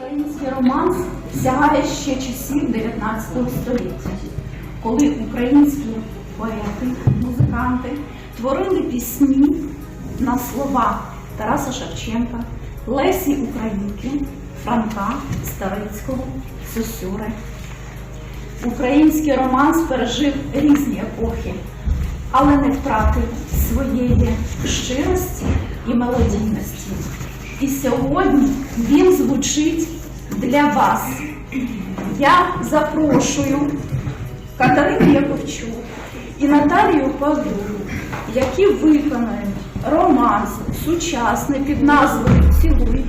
Український романс сягає ще часів 19 століття, коли українські поети, музиканти творили пісні на слова Тараса Шевченка, Лесі Українки, Франка, Старицького, Сосюри. Український романс пережив різні епохи, але не втратив своєї щирості і мелодійності. І сьогодні він звучить для вас. Я запрошую Катерину Яковчук і Наталію Павлюк, які виконають романс сучасний під назвою Цілуй,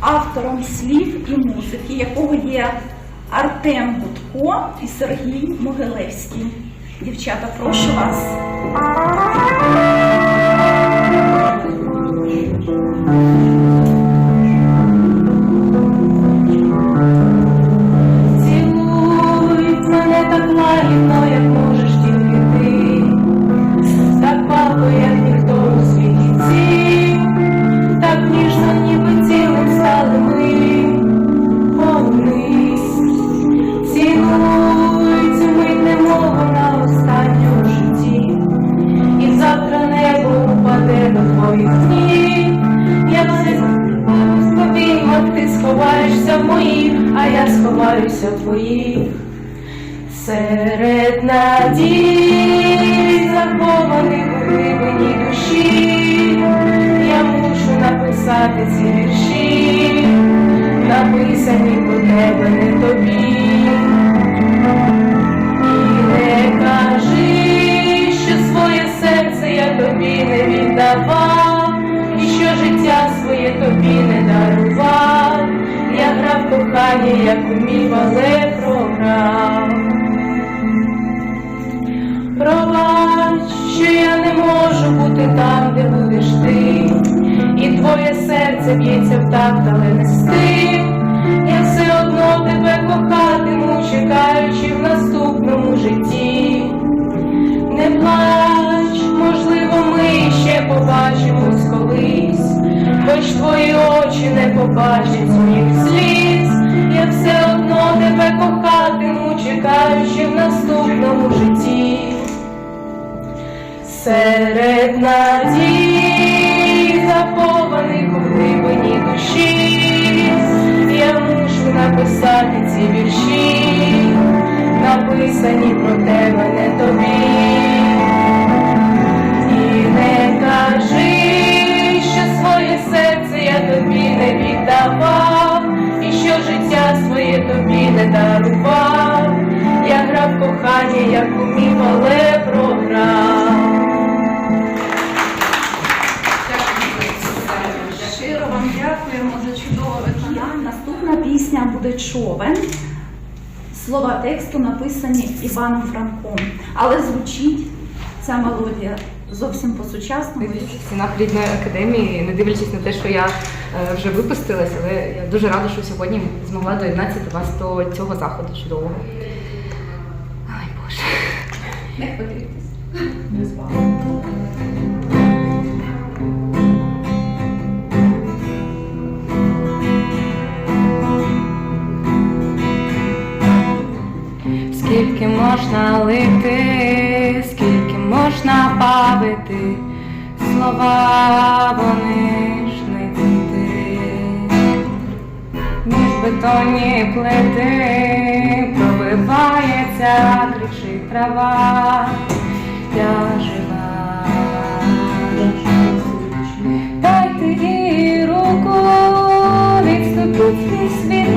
автором слів і музики, якого є Артем Гудко і Сергій Могилевський. Дівчата, прошу вас. Цілуй сховаюся в твоїх. Серед надій, захованих у глибині душі, я мушу написати ці вірші, написані про тебе не тобі. Не кажи, що своє серце я тобі не віддавав, і що життя своє тобі не дарував. Кохання, як умів, але програв. Пробач, що я не можу бути там, де будеш ти, і твоє серце б'ється в такт, але не з тим. Я все одно тебе кохатиму, чекаючи в наступному житті. Не плач, можливо, ми ще побачимось колись, хоч твої очі не побачать моїх сліз. Серед надій, захованих у глибині душі, я мушу написати ці вірші, написані про тебе не тобі. І не кажи, що своє серце я тобі не віддавав, і що життя своє тобі не дарував. Я грав кохання, як умів, але програв. Наступна буде човен. Слова тексту написані Іваном Франком, але звучить ця мелодія зовсім по-сучасному. в стінах рідної академії, не дивлячись на те, що я е, вже випустилась, але я дуже рада, що сьогодні змогла доєднатися до вас до цього заходу чудового. Ай Боже. Не хвилюйтесь. Можна лити, скільки можна бавити, слова вони ж не діти. Між бетонні плити пробивається, кричить трава, я жива. Дайте їй руку, відступіть від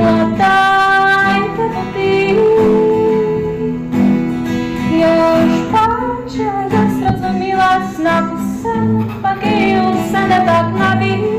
усе не так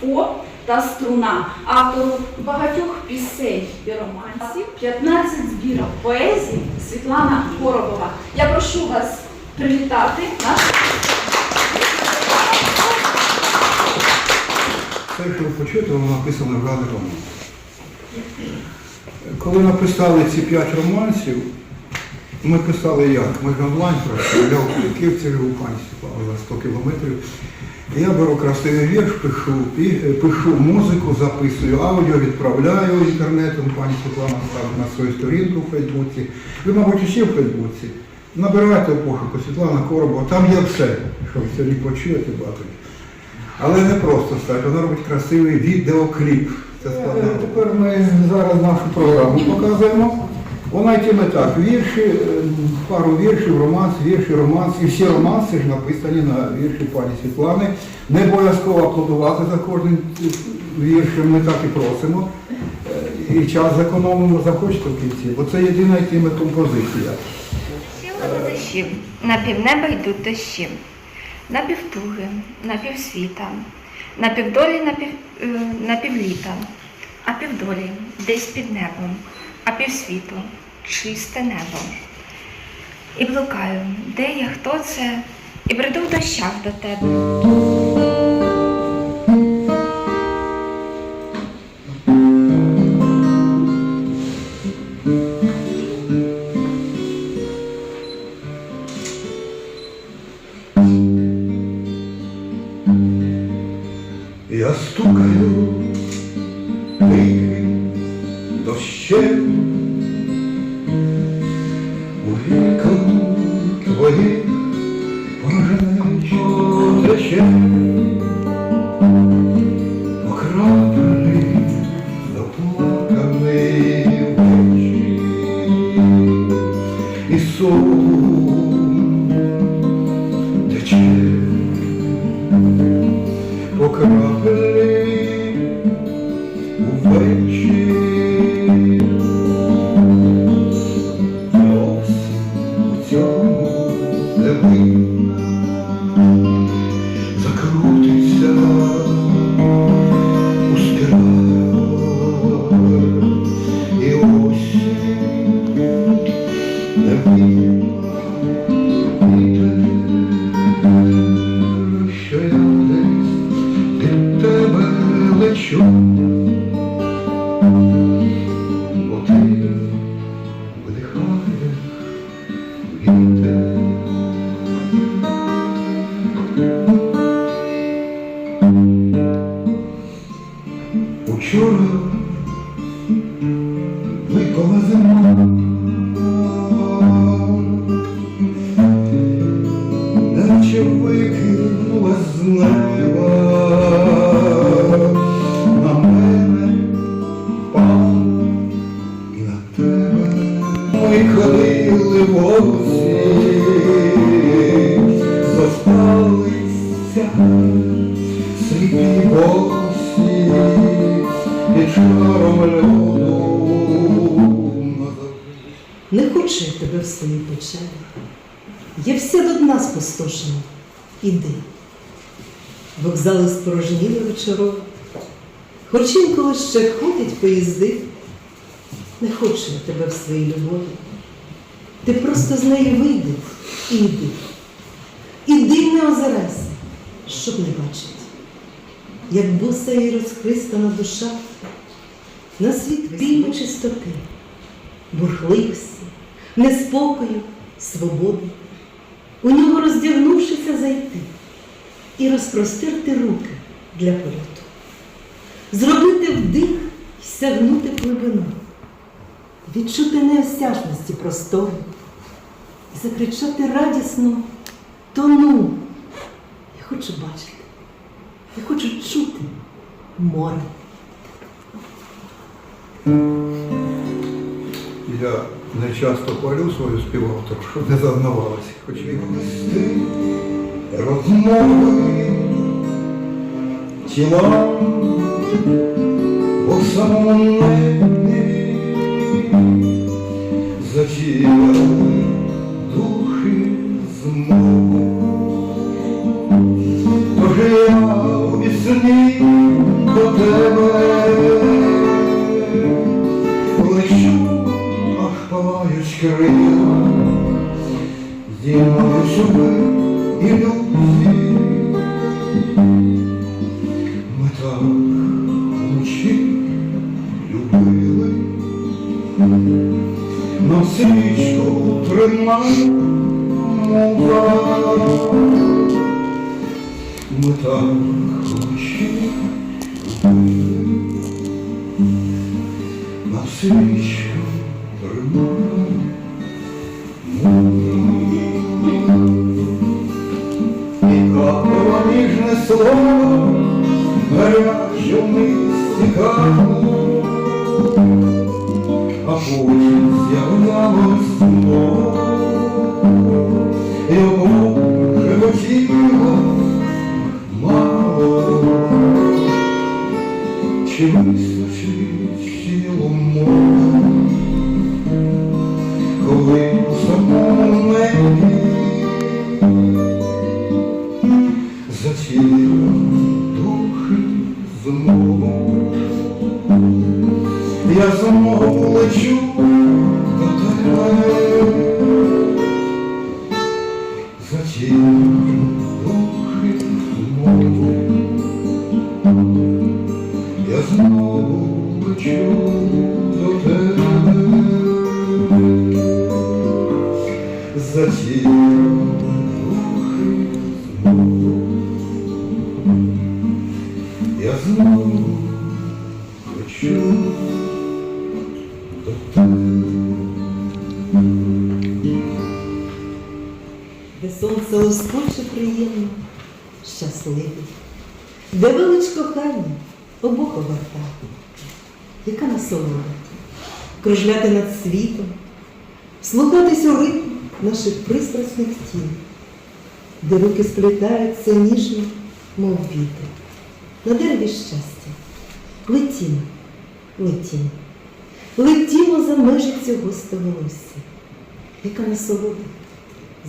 Світ та струна, автору багатьох пісень і романсів, 15 збірок поезії Світлана Коробова. Я прошу вас привітати нашу. Те, що ви почуєте, воно написано в жанрі роман. Коли написали ці п'ять романсів, ми писали як? Ми ж онлайн працювали, я в Київці в пані 100 кілометрів. Я беру красивий вірш, пишу, е, пишу музику, записую аудіо, відправляю інтернетом, пані Світлана ставить на свою сторінку в Фейсбуці. Ви, мабуть, усі в Фейсбуці. Набирайте пошуку Світлана Коробова, там є все, що ви сьогодні почуєте, бачите. Але не просто стати, вона робить красивий відеокліп. Це складно. Тепер ми зараз нашу програму показуємо. Вона йтиме так, вірші, е, пару віршів, романс, вірші, романс. І всі романси ж написані на вірші пані Світлани. Не обов'язково аплодувати за кожним віршем, ми так і просимо. Е, І час зекономимо, захочете в кінці, бо це єдина йтиме композиція. Сіла дощів, на півнеба йдуть дощі, на півтуги, на півсвіта, на півдолі, е, на півліта, а півдолі десь під небом, а півсвіту чисте небо. І блукаю, де я, хто це, і бреду в дощах до тебе. Я стукаю тихим дощем you. issue. Не хочу я тебе в своїй печері. Я вся до дна спустошена. Іди. Вокзали спорожніли вечорово. Хоч інколи ще ходять поїзди. Не хочу я тебе в своїй любові. Ти просто з неї вийди і йди. Іди не озирайся, щоб не бачить, як боса і розхристана душа на світ вільно чистоти, бурхливості, неспокою, свободи, у нього роздягнувшися зайти і розпростерти руки для польоту, зробити вдих і сягнути глибину, відчути неосяжності простору. І закричати радісно тону. Я хочу бачити, я хочу чути море. Я не часто хвалю свою співавторку, щоб не зазнавалася. Хоч і листи, розмови, тіла по самому небі затіяли духи змову. Тож я у до тебе крила, зімою щоби ілюзії. Ми так вночі любили, на свічку тримай мова. Ми так вночі любили, на свічку тримай гаряче вниз стікало, а потім з'являлось знову. Його животіло мало, чи вистачить тіло море, Я самого лечу до тебе, яка кружляти над світом, слухатись у ритм наших пристрасних тіл, де руки сплітаються ніжно, мов вітер, на дереві щастя. Летімо, летімо, летімо за межі цього стоволосся, яка насолода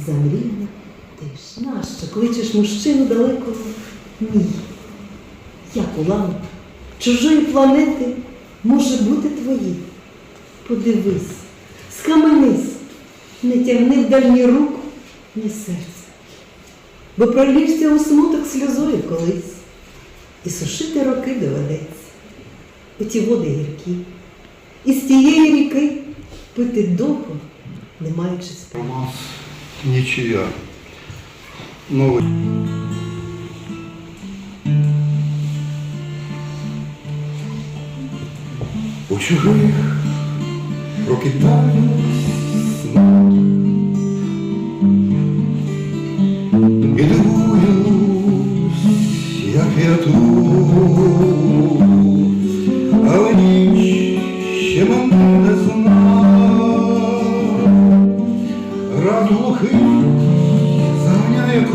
замрійна тиша. Нащо кличеш мужчину далекого? Ні. Як уламок чужої планети може бути твоїм? Подивись, схаменись, не тягни в дальню руку, ні серце, бо пролівся у смуток сльозою колись, і сушити роки доведеться. У ті води гіркі, і з тієї ріки пити довго, не маючи спокою. Романс нічия. Новий. У чужих прокидаюсь. І дивуюсь, як я тут, але ніч ще мене не знає. Рад глухий заганяє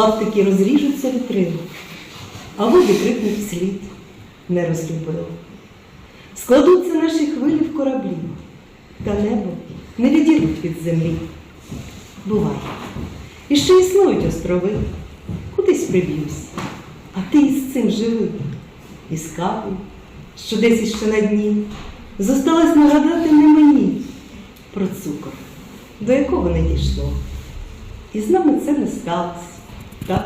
клаптики розріжуться вітрину, а води крикнуть вслід не розлюбила. Складуться наші хвилі в кораблі, та небо не відірвуть від землі. Бувай, і ще існують острови, кудись приб'юсь, а ти із цим живи, і з що десь іще на дні, зосталось нагадати не мені про цукор, до якого не дійшло. І з нами це не сталося. Cắt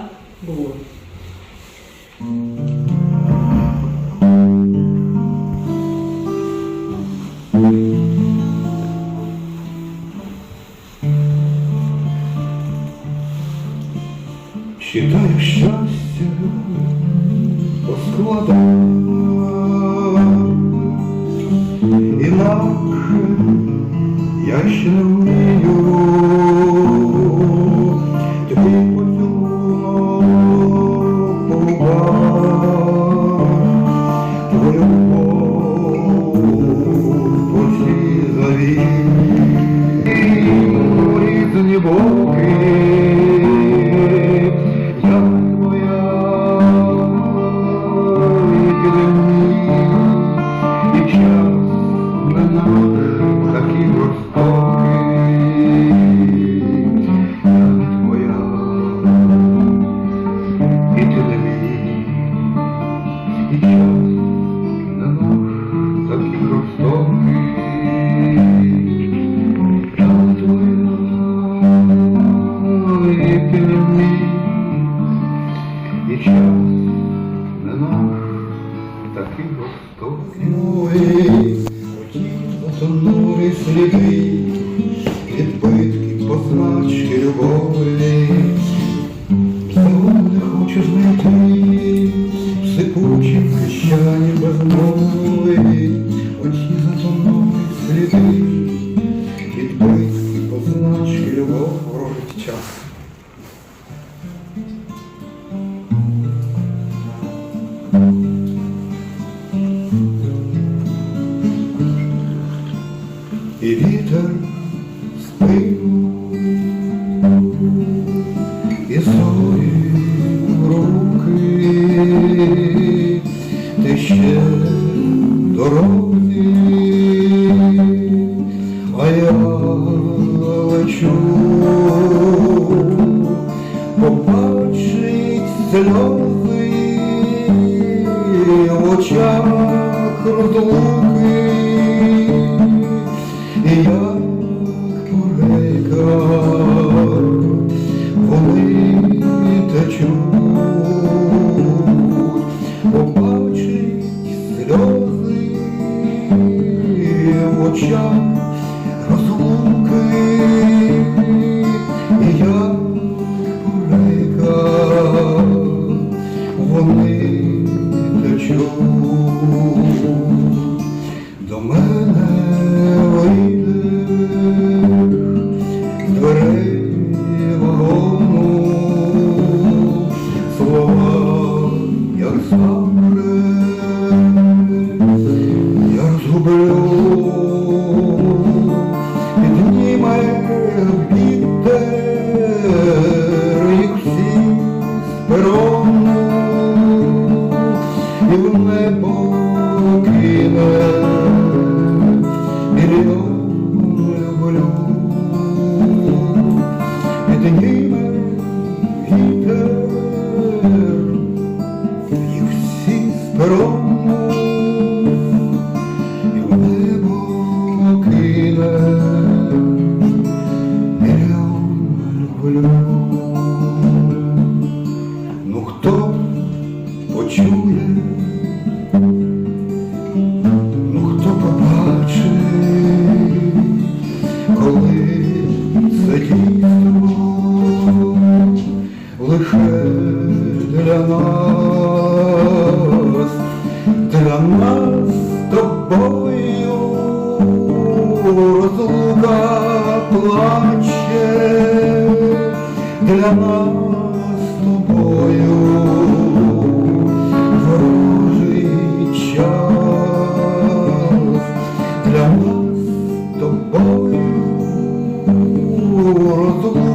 Rome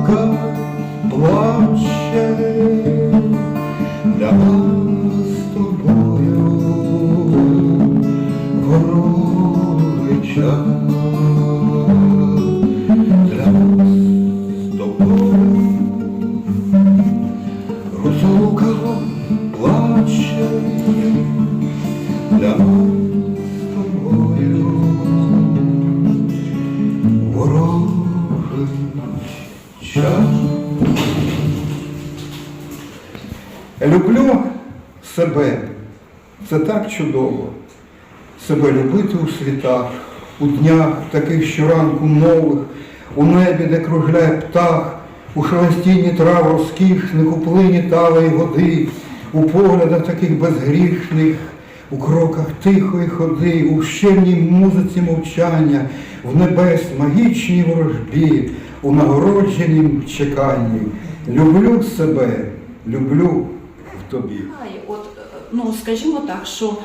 Woke wash. Це так чудово. Себе любити у світах, у днях таких щоранку нових, у небі, де кружляє птах, у шелестінні трав розкішних, у плині талої води, у поглядах таких безгрішних, у кроках тихої ходи, у щемній музиці мовчання, в небес магічній ворожбі, у нагородженім чеканні. Люблю себе, люблю в тобі. Ну, скажімо так, що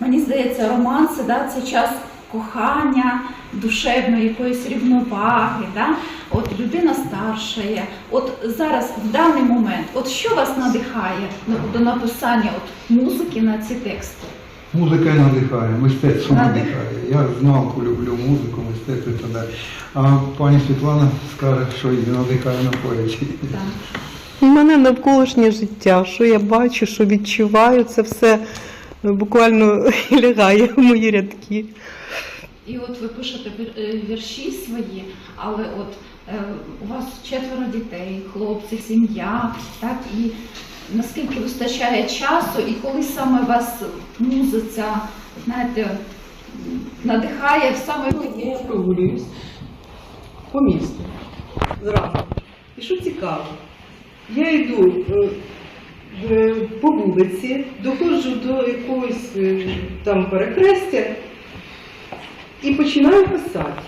мені здається, роман це, да, це час кохання, душевної якоїсь рівноваги. Да? От людина старшає. От зараз, в даний момент, от що вас надихає до написання от, музики на ці тексти? Музика надихає, мистецтво надихає. Я знавку люблю музику, мистецтво і так далі. А пані Світлана скаже, що її надихає на поезії. У мене навколишнє життя, що я бачу, що відчуваю, це все буквально лягає в мої рядки. І от ви пишете е, вірші свої, але от е, у вас четверо дітей, хлопці, сім'я, так і наскільки вистачає часу, і коли саме вас музиця, знаєте, надихає в саме Я прогулююсь по місту зранку. І що цікаво, я йду е, по вулиці, доходжу до якогось е, там перехрестя і починаю писати.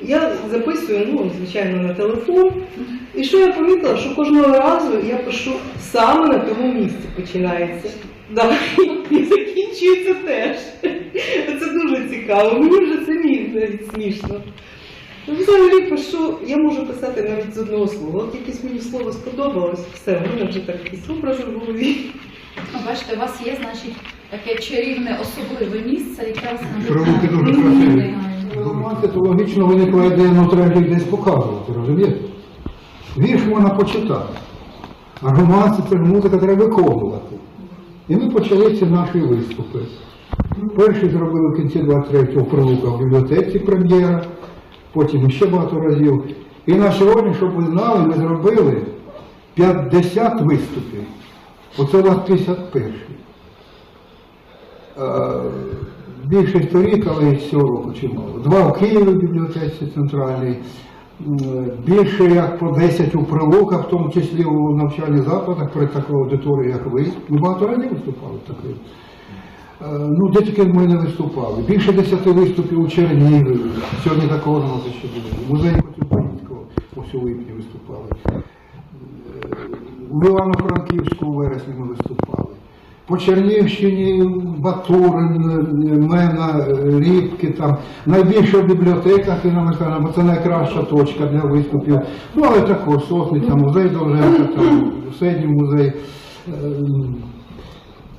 Я записую, ну, звичайно, на телефон. І що я помітила, що кожного разу я пишу саме на тому місці починається. Да, і закінчується теж. Це дуже цікаво. Мені вже навіть смішно. Ну, Взагалі пишу, я можу писати навіть з одного слова. От якесь мені слово сподобалось, все, в мене вже так якісь образи в голові. Ну, бачите, у вас є, значить, таке чарівне особливе місце, яке вас Прилуки дуже красиві. Романти то логічно виникла ідея, ну треба їх десь показувати, розумієте? Вірш можна почитати, а романси це ж музика треба виконувати. І ми почали ці наші виступи. Перший зробили в кінці 23-го прилука в бібліотеці прем'єра, потім ще багато разів. І на сьогодні, щоб ви знали, ми зробили 50 виступів. Оце у нас 51. Е, Більше торік, але цього року чимало. Два в Києві в бібліотеці центральній, більше як по 10 у прилуках, в тому числі у навчальних закладах при такій аудиторії, як ви. Ми багато разів виступали. Е, Ну, де тільки ми не виступали. Більше 10 виступів у Чернігові. Сьогодні такого може ще буде. В музеї Коцюбинського ось у липні виступали. Е, В Івано-Франківську у вересні ми виступали. По Чернівщині Батурин, е, Мена, е, Рібки, там найбільше в бібліотеках Інна Михайлівна, бо це найкраща точка для виступів. Ну, але також Сосниця, музей Довженка, там Середній музей.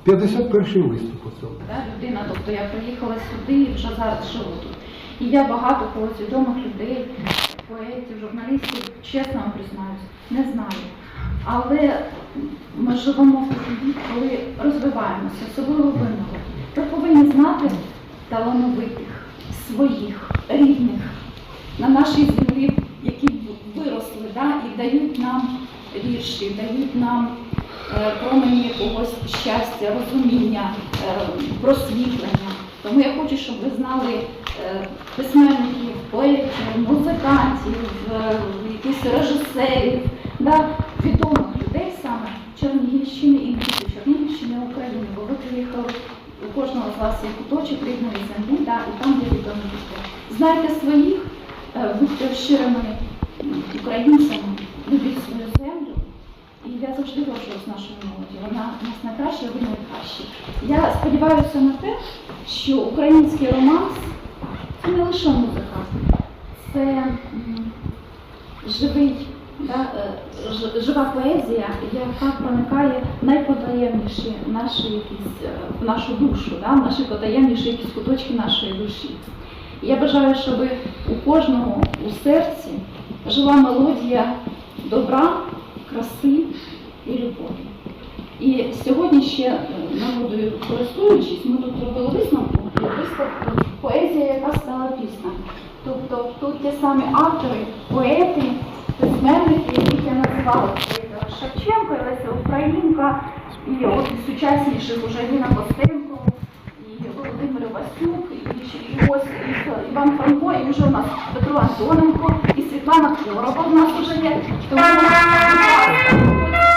Ем, 51-й виступ у цьому. Да, людина, тобто я приїхала сюди і вже зараз живу тут. І я багато когось відомих людей, поетів, журналістів, чесно вам признаюсь, не знаю. Але ми живемо в такий коли розвиваємося, особливо молоді. Ви повинні знати талановитих, своїх, рідних на нашій землі, які виросли да, і дають нам вірші, дають нам промені якогось щастя, розуміння, е, просвітлення. Тому я хочу, щоб ви знали е, письменників, поетів, музикантів, е, якихось режисерів, да, відомих людей саме Чернігівщини і Чернігівщини України, бо ви приїхали у кожного з вас є куточок рідної землі, да, і там є відомі люди. Знайте своїх, е, будьте щирими українцями, любіть землю. Завжди говорю з нашою молоді. Вона у нас найкраща, ви найкращі. Я сподіваюся на те, що український романс це не лише музика, це живий, да, е, жива поезія, яка проникає в найпотаємніші наші якісь, е, в нашу душу, да, в наші потаємніші якісь куточки нашої душі. Я бажаю, щоб у кожного у серці жила мелодія добра, краси і любові. І сьогодні ще е, нагодою користуючись, ми тут робили висновку, виставку поезія, яка стала пісня. Тобто тут ті самі автори, поети, письменники, яких я називала Шевченко, Леся Українка, і от сучасніших уже Ніна Костенко, і Володимир Васюк, і, і ось і Іван Франко, і вже у нас Петро Антоненко, і Світлана Корова у нас вже є. Тому,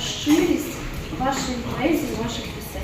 щирість вашої поезії, ваших пісень.